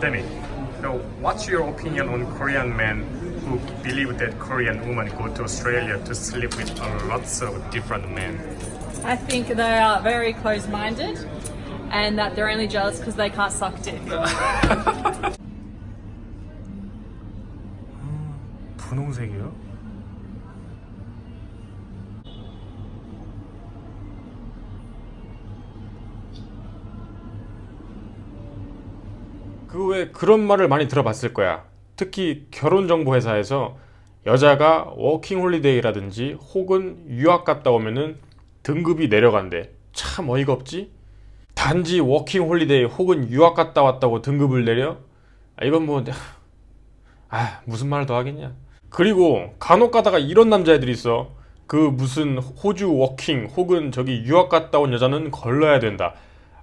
Demi, so what's your opinion on Korean men who believe that Korean women go to Australia to sleep with lots of different men? I think they are very close minded and that they're only jealous because they can't suck dick. 분홍색이요? 그왜 그런 말을 많이 들어봤을 거야. 특히 결혼 정보 회사에서 여자가 워킹 홀리데이라든지 혹은 유학 갔다 오면은 등급이 내려간대. 참 어이가 없지? 단지 워킹 홀리데이 혹은 유학 갔다 왔다고 등급을 내려? 아, 이건 뭐 아, 무슨 말을 더 하겠냐. 그리고 간혹 가다가 이런 남자애들이 있어. 그 무슨 호주 워킹 혹은 저기 유학 갔다 온 여자는 걸러야 된다.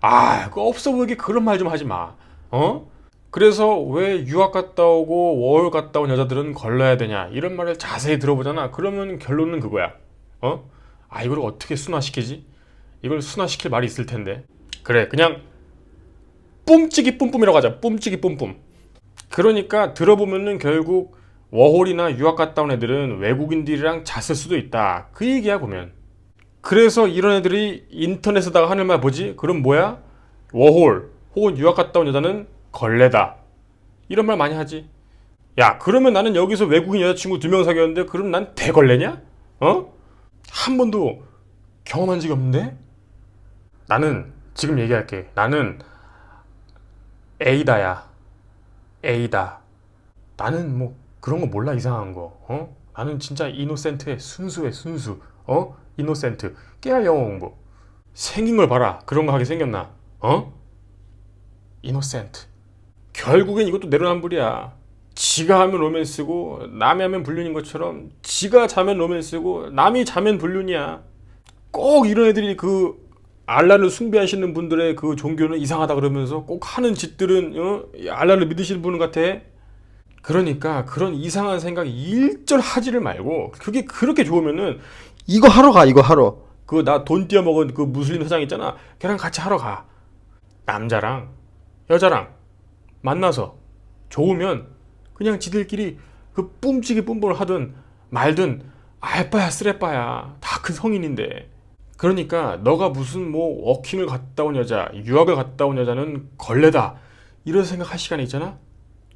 아, 그 없어 보이게 그런 말 좀 하지 마. 어? 그래서 왜 유학 갔다 오고 워홀 갔다 온 여자들은 걸러야 되냐 이런 말을 자세히 들어보잖아. 그러면 결론은 그거야. 어? 아 이걸 어떻게 순화시키지? 이걸 순화시킬 말이 있을 텐데. 그래 그냥 뿜찌기 뿜뿜이라고 하자. 뿜찌기 뿜뿜. 그러니까 들어보면은 결국 워홀이나 유학 갔다 온 애들은 외국인들이랑 잤을 수도 있다. 그 얘기야 보면. 그래서 이런 애들이 인터넷에다가 하는 말 뭐지? 그럼 뭐야? 워홀 혹은 유학 갔다 온 여자는 걸레다. 이런 말 많이 하지. 야, 그러면 나는 여기서 외국인 여자친구 두 명 사귀었는데 그럼 난 대걸레냐? 어? 한 번도 경험한 적이 없는데? 나는 지금 얘기할게. 나는 A다야. A다. 나는 뭐 그런 거 몰라 이상한 거. 어? 나는 진짜 이노센트해. 순수해 순수. 어? 이노센트. 깨알 영어 공부. 생긴 걸 봐라. 그런 거 하게 생겼나? 어? 이노센트. 결국엔 이것도 내로남불이야. 지가 하면 로맨스고 남이 하면 불륜인 것처럼 지가 자면 로맨스고 남이 자면 불륜이야. 꼭 이런 애들이 그 알라를 숭배하시는 분들의 그 종교는 이상하다 그러면서 꼭 하는 짓들은 어? 알라를 믿으시는 분 같아. 그러니까 그런 이상한 생각 일절 하지를 말고 그게 그렇게 좋으면은 이거 하러 가 이거 하러 그 나 돈 띄어먹은 그 무슬림 회장 있잖아. 걔랑 같이 하러 가. 남자랑 여자랑 만나서 좋으면 그냥 지들끼리 그 뿜치기 뿜뿜을 하든 말든 알바야 쓰레빠야 다 큰 성인인데. 그러니까 너가 무슨 뭐 워킹을 갔다 온 여자 유학을 갔다 온 여자는 걸레다. 이런 생각할 시간이 있잖아.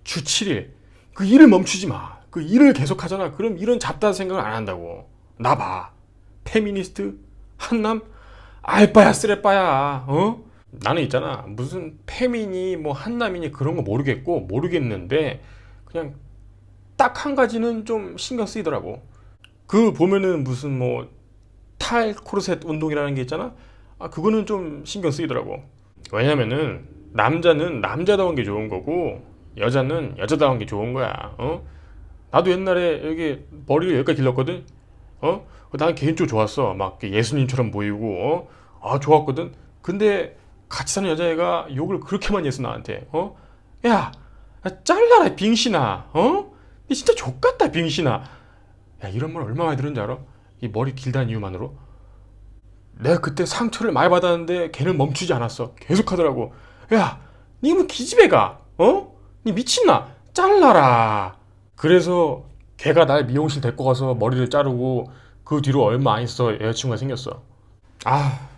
주 7일. 그 일을 멈추지 마그 일을 계속 하잖아. 그럼 이런 잡다한 생각을 안 한다고. 나 봐. 페미니스트 한남 알바야 쓰레빠야 어 나는 있잖아. 무슨 페미니 뭐 한남이니 그런 거 모르겠고 모르겠는데 그냥 딱 한 가지는 좀 신경 쓰이더라고. 그 보면은 무슨 뭐 탈 코르셋 운동이라는 게 있잖아. 아 그거는 좀 신경 쓰이더라고. 왜냐면은 남자는 남자다운 게 좋은 거고 여자는 여자다운 게 좋은 거야. 어? 나도 옛날에 여기 머리를 여기까지 길렀거든. 어? 난 개인적으로 좋았어. 막 예수님처럼 보이고 어 아 좋았거든. 근데 같이 사는 여자애가 욕을 그렇게 많이 했어 나한테 어? 야 야, 잘라라 빙신아 어? 니 진짜 족같다 빙신아 야 이런 말 얼마 많이 들은지 알아? 이 머리 길다는 이유만으로 내가 그때 상처를 많이 받았는데 걔는 멈추지 않았어 계속 하더라고 야 니 뭐 기집애 가 어? 니 미친나 잘라라 그래서 걔가 날 미용실 데리고 가서 머리를 자르고 그 뒤로 얼마 안 있어 여자친구가 생겼어 아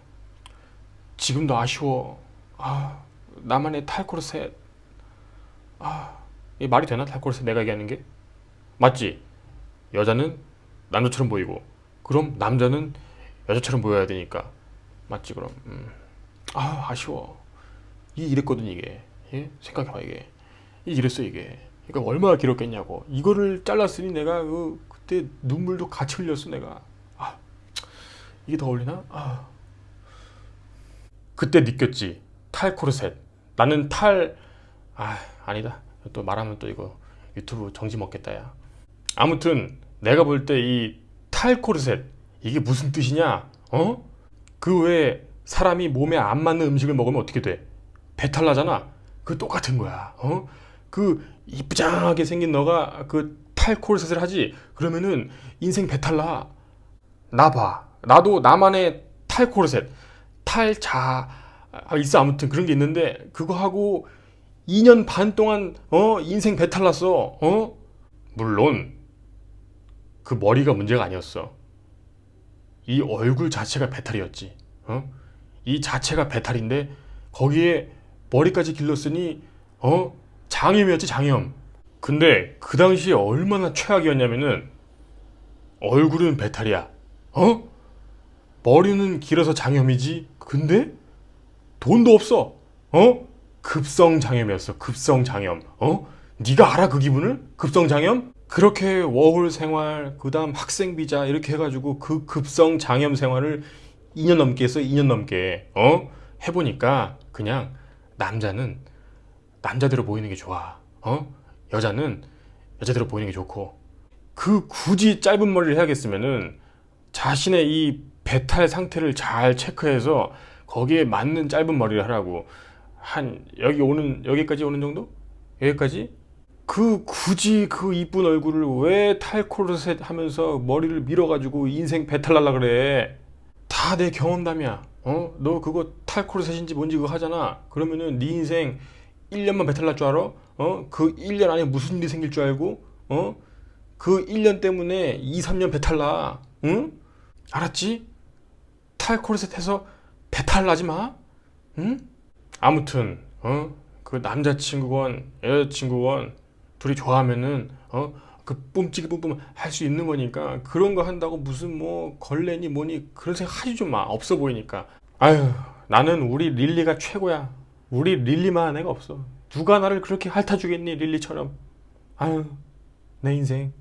지금도 아쉬워. 아, 나만의 탈코르셋. 아, 이 말이 되나 탈코르셋 내가 얘기하는 게? 맞지? 여자는 남자처럼 보이고, 그럼 남자는 여자처럼 보여야 되니까. 맞지 그럼? 음. 아, 아쉬워. 이 이랬거든 이게. 예? 생각해봐 이게. 이 이랬어 이게. 그러니까 얼마나 길었겠냐고. 이거를 잘랐으니 내가 그 그때 눈물도 같이 흘렸어 내가. 아, 이게 더 어울리나? 아. 그때 느꼈지. 탈 코르셋. 나는 탈 아 아니다. 또 말하면 또 이거 유튜브 정지 먹겠다 야. 아무튼 내가 볼 때 이 탈 코르셋 이게 무슨 뜻이냐? 어? 그 외에 사람이 몸에 안 맞는 음식을 먹으면 어떻게 돼? 배탈 나잖아. 그 똑같은 거야. 어? 그 이쁘장하게 생긴 너가 그 탈 코르셋을 하지. 그러면은 인생 배탈 나. 나 봐. 나도 나만의 탈 코르셋 탈자 아, 있어 아무튼 그런 게 있는데 그거 하고 2년 반 동안 어 인생 배탈 났어. 어? 물론 그 머리가 문제가 아니었어. 이 얼굴 자체가 배탈이었지. 어? 이 자체가 배탈인데 거기에 머리까지 길렀으니 어 장염이었지 장염. 근데 그 당시에 얼마나 최악이었냐면은 얼굴은 배탈이야. 어? 머리는 길어서 장염이지. 근데 돈도 없어. 어? 급성 장염이었어. 급성 장염. 어? 네가 알아 그 기분을? 급성 장염? 그렇게 워홀 생활, 그다음 학생 비자 이렇게 해가지고 그 급성 장염 생활을 2년 넘게 했어. 2년 넘게. 어? 해보니까 그냥 남자는 남자대로 보이는 게 좋아. 어? 여자는 여자대로 보이는 게 좋고. 그 굳이 짧은 머리를 해야겠으면은 자신의 이 배탈 상태를 잘 체크해서 거기에 맞는 짧은 머리를 하라고 한 여기 오는 여기까지 오는 정도? 여기까지? 그 굳이 그 이쁜 얼굴을 왜 탈코르셋 하면서 머리를 밀어가지고 인생 배탈 날라 그래? 다 내 경험담이야. 어? 너 그거 탈코르셋인지 뭔지 그거 하잖아. 그러면은 네 인생 1년만 배탈 날 줄 알아? 어? 그 1년 안에 무슨 일이 생길 줄 알고? 어? 그 1년 때문에 2, 3년 배탈 나. 응? 알았지? 탈코르셋 해서 배탈 나지 마. 응? 아무튼 어? 그 남자친구건 여자친구건 둘이 좋아하면은 어? 그 뿜찌기 뿜뿜 할 수 있는 거니까 그런 거 한다고 무슨 뭐 걸레니 뭐니 그런 생각 하지 좀 마. 없어 보이니까. 아유 나는 우리 릴리가 최고야. 우리 릴리만한 애가 없어. 누가 나를 그렇게 핥아주겠니 릴리처럼. 아유 내 인생.